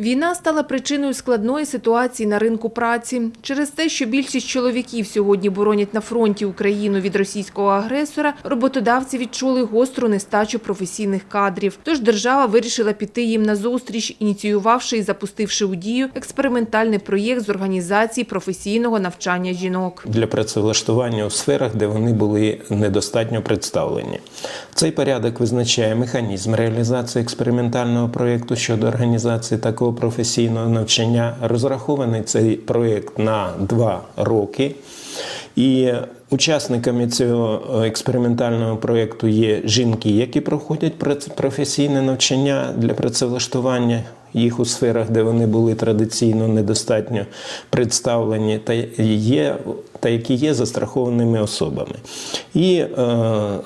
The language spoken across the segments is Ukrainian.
Війна стала причиною складної ситуації на ринку праці. Через те, що більшість чоловіків сьогодні боронять на фронті Україну від російського агресора, роботодавці відчули гостру нестачу професійних кадрів. Тож держава вирішила піти їм на зустріч, ініціювавши і запустивши у дію експериментальний проєкт з організації професійного навчання жінок. для працевлаштування у сферах, де вони були недостатньо представлені. Цей порядок визначає механізм реалізації експериментального проєкту щодо організації такого професійного навчання. Розрахований цей проєкт на два роки. І учасниками цього експериментального проєкту є жінки, які проходять професійне навчання для працевлаштування їх у сферах, де вони були традиційно недостатньо представлені, та є та які є застрахованими особами, і е,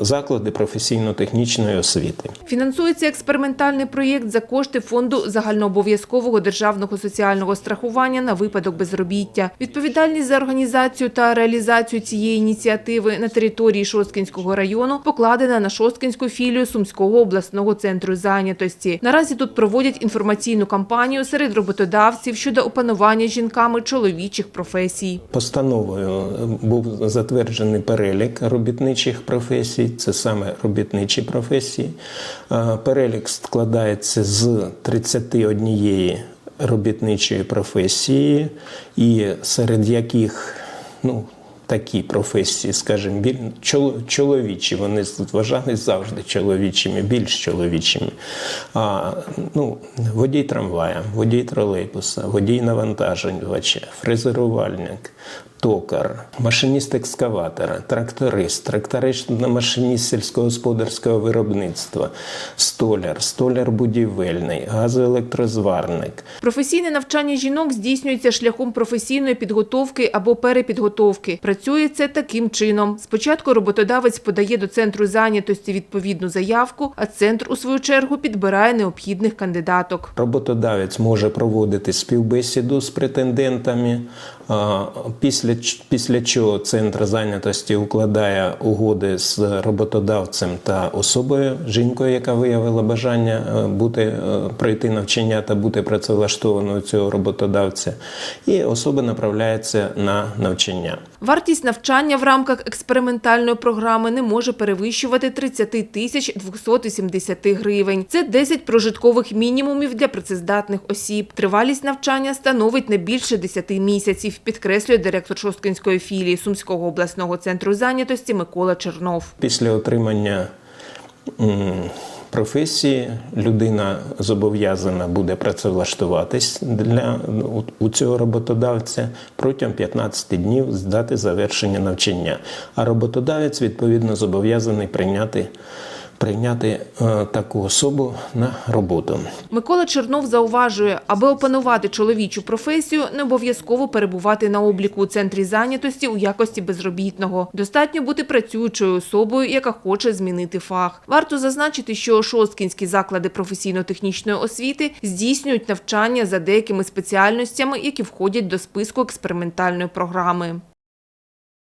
заклади професійно-технічної освіти. Фінансується експериментальний проєкт за кошти фонду загальнообов'язкового державного соціального страхування на випадок безробіття. Відповідальність за організацію та реалізацію цієї ініціативи на території Шосткинського району покладена на Шосткинську філію Сумського обласного центру зайнятості. Наразі тут проводять інформаційну кампанію серед роботодавців щодо опанування жінками чоловічих професій. Постановою був затверджений перелік робітничих професій, це саме робітничі професії. Е, Перелік складається з 31 робітничої професії, і серед яких ну, такі професії, скажімо, чоловічі, вони вважались завжди чоловічими, більш чоловічими. А, ну, водій трамвая, водій тролейбуса, водій навантажувача, фрезерувальник, токар, машиніст екскаватора, тракторист, тракторист машиніст сільськогосподарського виробництва, столяр, столяр будівельний, газоелектрозварник, Професійне навчання жінок здійснюється шляхом професійної підготовки або перепідготовки. Працює це таким чином. Спочатку роботодавець подає до центру зайнятості відповідну заявку, а центр, у свою чергу, підбирає необхідних кандидаток. Роботодавець може проводити співбесіду з претендентами. Після, після чого центр зайнятості укладає угоди з роботодавцем та особою, жінкою, яка виявила бажання е, бути е, пройти навчання та бути працевлаштованою цього роботодавця, і особа направляється на навчання. Вартість навчання в рамках експериментальної програми не може перевищувати 30 тисяч 270 гривень. Це 10 прожиткових мінімумів для працездатних осіб. Тривалість навчання становить не більше 10 місяців, підкреслює директор Шосткинської філії Сумського обласного центру зайнятості Микола Чернов. Після отримання професії людина зобов'язана буде працевлаштуватись для у- цього роботодавця протягом 15 днів з дати завершення навчання. А роботодавець відповідно зобов'язаний прийняти, прийняти е, таку особу на роботу. Микола Чернов зауважує, аби опанувати чоловічу професію, не обов'язково перебувати на обліку у центрі зайнятості у якості безробітного. Достатньо бути працюючою особою, яка хоче змінити фах. Варто зазначити, що шосткінські заклади професійно-технічної освіти здійснюють навчання за деякими спеціальностями, які входять до списку експериментальної програми.